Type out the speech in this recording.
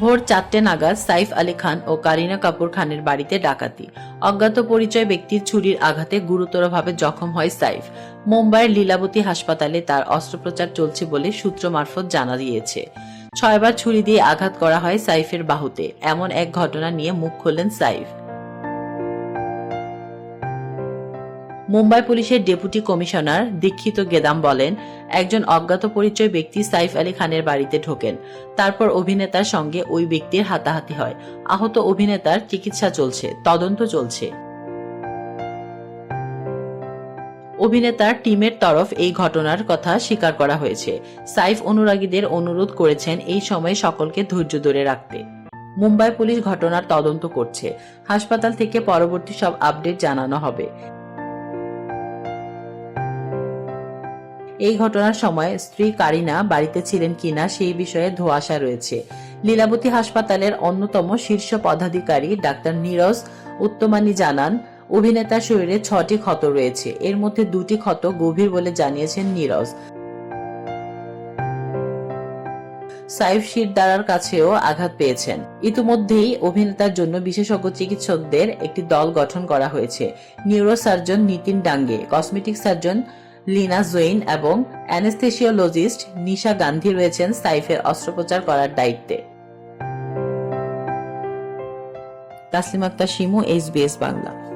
ভোর চারটে নাগাদ সাইফ আলী খান ও কারিনা কাপুর খানের বাড়িতে ডাকাতি। অজ্ঞাত পরিচয় ব্যক্তির ছুরির আঘাতে গুরুতরভাবে জখম হয় সাইফ। মুম্বাইয়ের লীলাবতী হাসপাতালে তার অস্ত্রোপচার চলছে বলে সূত্র মারফত জানা দিয়েছে। ছয়বার ছুরি দিয়ে আঘাত করা হয় সাইফের বাহুতে। এমন এক ঘটনা নিয়ে মুখ খোলেন সাইফ। মুম্বাই পুলিশের ডেপুটি কমিশনার দীক্ষিত গেদাম বলেন, একজন অজ্ঞাত পরিচয় ব্যক্তি সাইফ আলী খানের বাড়িতে ঢোকেন। তারপর অভিনেতার সঙ্গে ওই ব্যক্তির হাতাহাতি হয়। আহত অভিনেতার চিকিৎসা চলছে, তদন্ত চলছে। অভিনেতার টিমের তরফ এই ঘটনার কথা স্বীকার করা হয়েছে। সাইফ অনুরাগীদের অনুরোধ করেছেন এই সময়ে সকলকে ধৈর্য ধরে রাখতে। মুম্বাই পুলিশ ঘটনার তদন্ত করছে। হাসপাতাল থেকে পরবর্তী সব আপডেট জানানো হবে। এই ঘটনার সময় স্ত্রী কারিনা বাড়িতে ছিলেন কিনা সেই বিষয়ে ধোঁয়াশা রয়েছে। লীলাবতী হাসপাতালের অন্যতম শীর্ষ পদাধিকারী ডাক্তার নীরজ উত্তমানি জানান অভিনেতার শরীরে ছটি ক্ষত রয়েছে। এর মধ্যে দুটি ক্ষত গভীর বলে জানিয়েছেন নীরজ। সাইফ শিরদারার কাছেও আঘাত পেয়েছেন। ইতিমধ্যেই অভিনেতার জন্য বিশেষজ্ঞ চিকিৎসকদের একটি দল গঠন করা হয়েছে। Neurosurgeon Nitin Dange, cosmetic surgeon Leena Jain এবং অ্যানেস্থেসিওলজিস্ট নিশা গান্ধী রয়েছেন সাইফের অস্ত্রোপচার করার দায়িত্বে। তাসলিম আক্তার, শিমু এইচ বাংলা।